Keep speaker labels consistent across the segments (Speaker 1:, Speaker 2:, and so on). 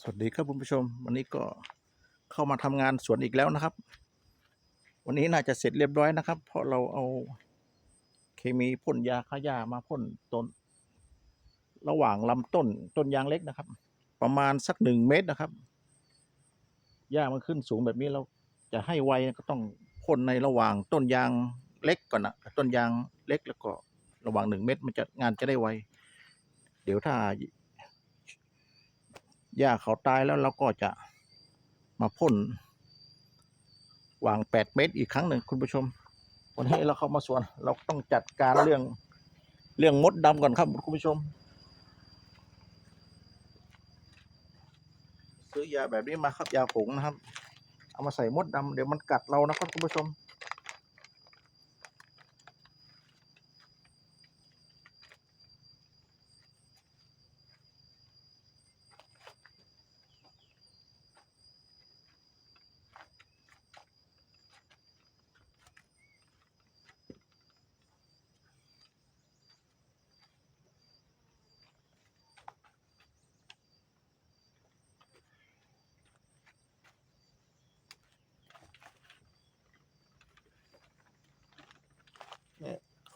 Speaker 1: สวัสดีครับคุณผู้ชม วันนี้ก็เข้ามาทำงานสวนอีกแล้วนะครับ วันนี้น่าจะเสร็จเรียบร้อยนะครับ เพราะเราเอาเคมีพ่นยาฆ่าหญ้ามาพ่นต้น ระหว่างลำต้นต้นยางเล็กนะครับ ประมาณสักหนึ่งเมตรนะครับหญ้ามันขึ้นสูงแบบนี้เราจะให้ไวก็ต้องพ่นในระหว่างต้นยางเล็กก่อนนะต้นยางเล็กแล้วก็ระหว่างหนึ่งเมตรมันจะงานจะได้ไว เดี๋ยวถ้า หญ้าเขาตายแล้วเราก็จะมาพ่นวางแปดเมตรอีกครั้งหนึ่งคุณผู้ชม วันนี้เราเข้ามาสวน เราต้องจัดการเรื่องเรื่องมดดำก่อนครับคุณผู้ชม ซื้อยาแบบนี้มาครับยาผงนะครับ เอามาใส่มดดำเดี๋ยวมันกัดเรานะครับคุณผู้ชม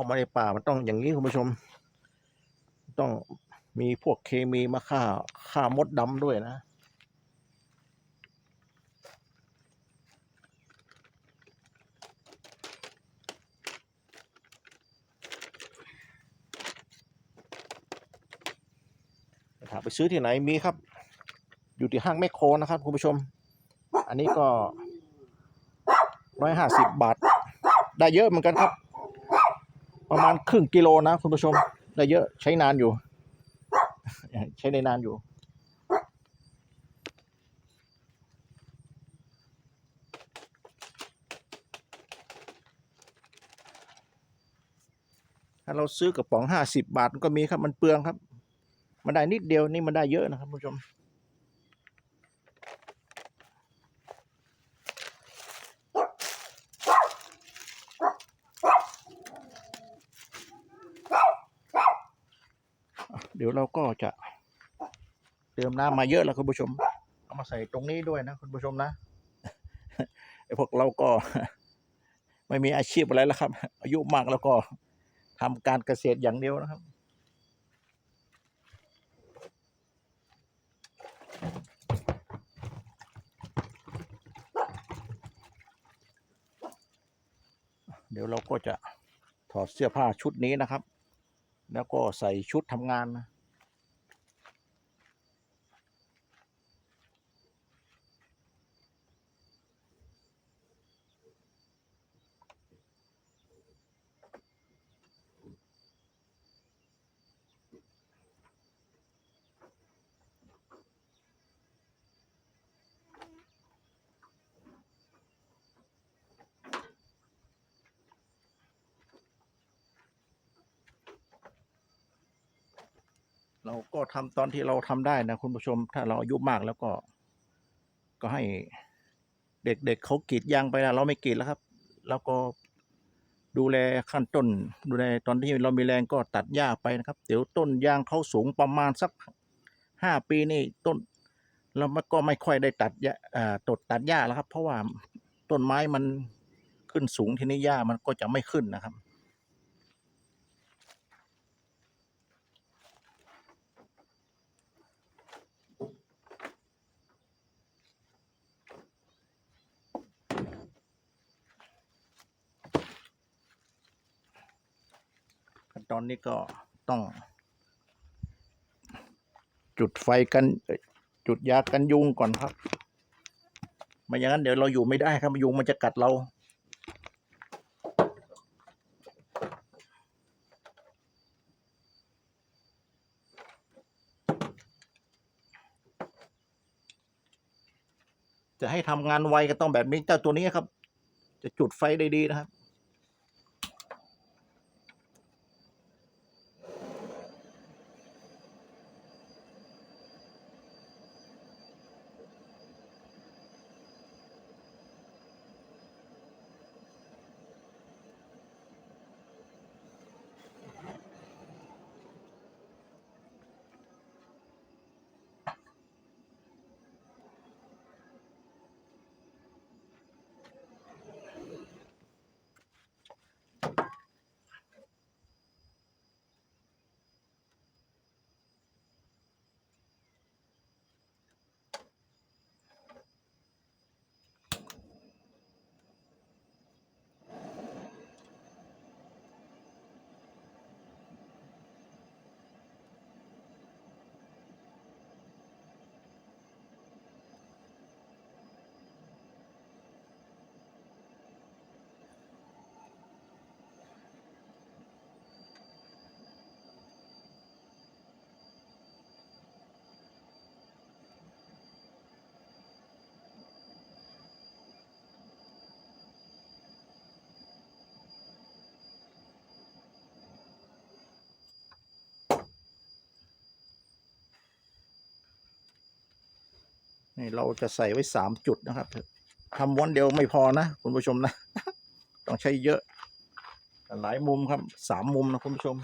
Speaker 1: เข้ามาในป่ามันต้องอย่างนี้คุณผู้ชม ต้องมีพวกเคมีมาฆ่าฆ่ามดดำด้วยนะถามไปซื้อที่ไหนมีครับ อยู่ที่ห้างแมคโครนะครับคุณผู้ชม อันนี้ก็ร้อยห้าสิบบาท ได้เยอะเหมือนกันครับ ประมาณครึ่งกิโลนะคุณผู้ชมได้เยอะใช้นานอยู่ ใช้ได้นานอยู่ ถ้าเราซื้อกระป๋องห้าสิบบาทก็มีครับมันเปลืองครับ มันได้นิดเดียวนี่มันได้เยอะนะครับคุณผู้ชม เดี๋ยวเราก็จะเติมน้ำมาเยอะแล้วคุณผู้ชม เอามาใส่ตรงนี้ด้วยนะคุณผู้ชมนะไอพวกเราก็ไม่มีอาชีพอะไรแล้วครับ อายุมากแล้วก็ทำการเกษตรอย่างเดียวนะครับเดี๋ยวเราก็จะถอดเสื้อผ้าชุดนี้นะครับ แล้วก็ใส่ชุดทำงานนะ เราก็ทำตอนที่เราทำได้นะคุณผู้ชม ถ้าเราอายุมากแล้วก็ ก็ให้เด็กๆเเขากรีดยางไปนะเราไม่กรีดแล้วครับ แล้วก็ดูแลขั้นต้น ดูแลตอนที่เรามีแรงก็ตัดหญ้าไปนะครับ เดี๋ยวต้นยางเขาสูงประมาณสักห้าปีนี่ต้น เราก็ไม่ค่อยได้ตัดหญ้าตดตัดหญ้าแล้วครับ เพราะว่าต้นไม้มันขึ้นสูงทีนี้หญ้ามันก็จะไม่ขึ้นนะครับ ตอนนี้ก็ต้อง จุดไฟกัน จุดยากันยุงก่อนครับไม่อย่างนั้นเดี๋ยวเราอยู่ไม่ได้ครับยุงมันจะกัดเราจะให้ทำงานไวก็ต้องแบบนี้เจ้าตัวนี้ครับ จะจุดไฟได้ดีนะครับ นี่เราจะใส่ไว้สามจุดนะครับทำวันเดียวไม่พอนะคุณผู้ชมนะ ต้องใช้เยอะ หลายมุมครับสามมุมนะคุณผู้ชม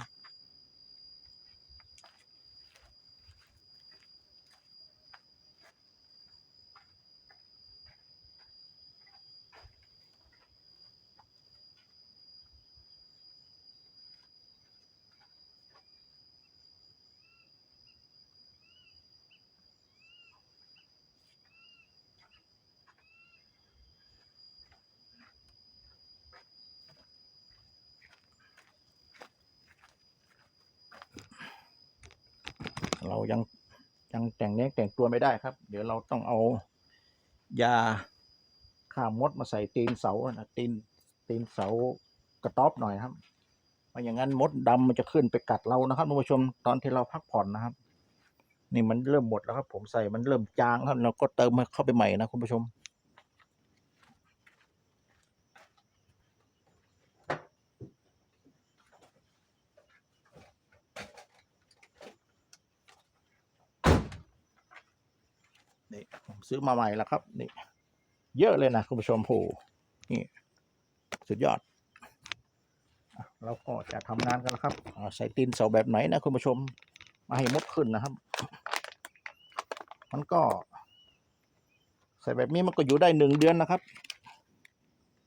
Speaker 1: เรายังยังแต่งเนื้อแต่งตัวไม่ได้ครับ เดี๋ยวเราต้องเอายาฆ่ามดมาใส่ตีนเสานะตีนตีนเสากระต๊อบหน่อยครับเพราะอย่างนั้นมดดำมันจะขึ้นไปกัดเรานะครับท่านผู้ชมตอนที่เราพักผ่อนนะครับ นี่มันเริ่มหมดแล้วครับ ผมใส่มันเริ่มจางครับเราก็เติมเข้าไปใหม่นะคุณผู้ชม นี่ผมซื้อมาใหม่แล้วครับ นี่ เยอะเลยนะคุณผู้ชมโหนี่ สุดยอดอะเราก็จะทำงานกันแล้วครับใส่ตีนเสาแบบไหนนะคุณผู้ชม มาให้มดขึ้นนะครับ มันก็ ใส่แบบนี้มันก็อยู่ได้หนึ่งเดือนนะครับ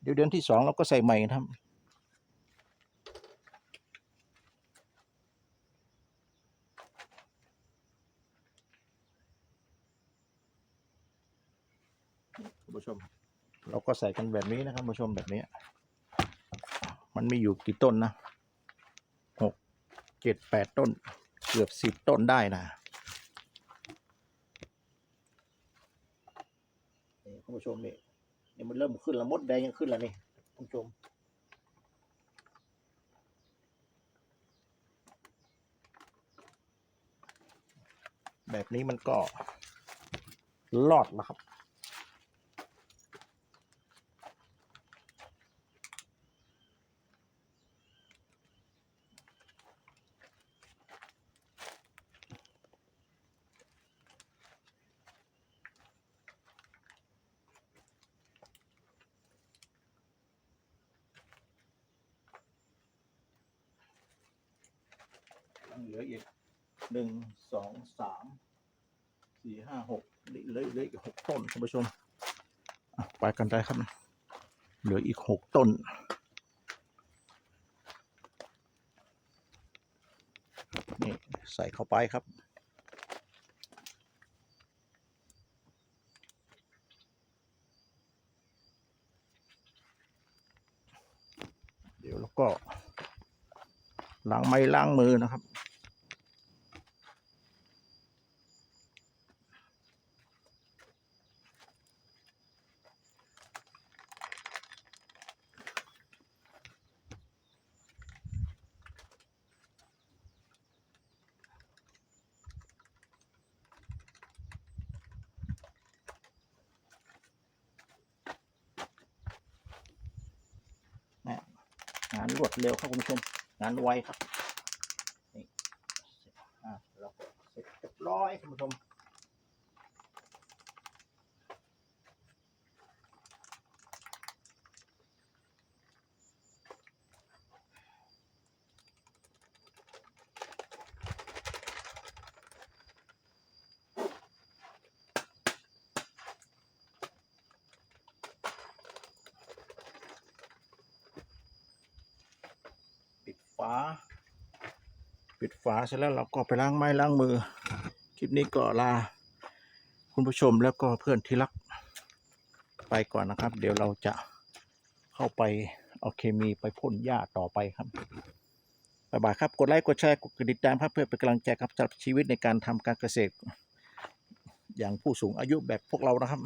Speaker 1: เดี๋ยวเดือนที่สองเราก็ใส่ใหม่ครับ คุณผู้ชม เรา ก็ใส่กันแบบนี้นะครับคุณผู้ชมแบบนี้ มันมีอยู่กี่ต้นนะหกเจ็ดแปดต้น เกือบสิบต้นได้นะนี่คุณผู้ชมนี่นี่มันเริ่มขึ้นแล้วมดแดงยังขึ้นแล้วนี่คุณผู้ชมแบบนี้มันก็รอดแล้วครับ ลืออีกหนึ่งสองสามสี่ห้าหกเหลือเหลืออีกหกต้นคุณผู้ชมไปกันได้ครับ เหลืออีกหกต้น นี่ ใส่เข้าไปครับเดี๋ยวแล้วก็ล้างไม้ล้างมือนะครับ งานรวดเร็วครับคุณผู้ชม งานไวครับนี่อะเราก็เสร็จเรียบร้อยคุณผู้ชม ฝา ปิดฝาเสร็จแล้วเราก็ไปล้างไม้ล้างมือ คลิปนี้ก็ลา คุณผู้ชมแล้วก็เพื่อนที่รักไปก่อนนะครับ เดี๋ยวเราจะเข้าไปเอาเคมีไปพ่นหญ้าต่อไปครับบ๊ายบายครับ กดไลค์ กดแชร์ กดติดตามครับเพื่อเป็นกำลังใจครับสำหรับชีวิตในการทำการเกษตร อย่างผู้สูงอายุแบบพวกเรานะครับ